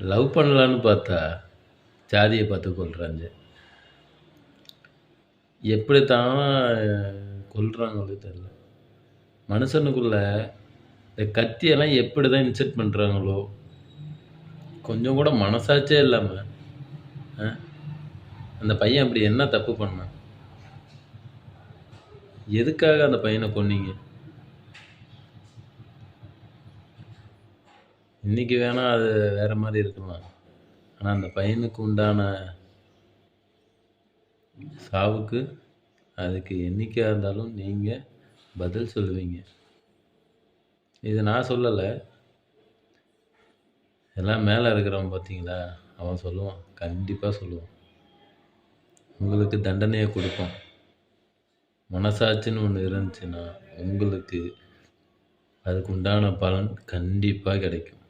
Love பண்ணலான்னு பார்த்தா ஜாதியை பார்த்து கொள்கிறாங்க எப்படி தான் கொள்கிறாங்களோ தெரியல. மனுஷனுக்குள்ள இந்த கத்தியெல்லாம் எப்படி தான் இன்செர்ட் பண்ணுறாங்களோ கொஞ்சம் கூட மனசாச்சே இல்லாமல் அந்த பையன் அப்படி என்ன தப்பு பண்ணான்? எதுக்காக அந்த பையனை கொன்னீங்க? இன்னைக்கு வேணால் அது வேறு மாதிரி இருக்கலாம். ஆனால் அந்த பையனுக்கு உண்டான சாவுக்கு அதுக்கு என்னைக்கா இருந்தாலும் நீங்கள் பதில் சொல்லுவீங்க. இது நான் சொல்லலை. எல்லாம் மேலே இருக்கிறவன் பார்த்தீங்களா அவன் சொல்லுவான். கண்டிப்பாக சொல்லுவான். உங்களுக்கு தண்டனையை கொடுப்பான். மனசாட்சின்னு ஒன்று இருந்துச்சுன்னா உங்களுக்கு அதுக்கு உண்டான பலன் கண்டிப்பாக கிடைக்கும்.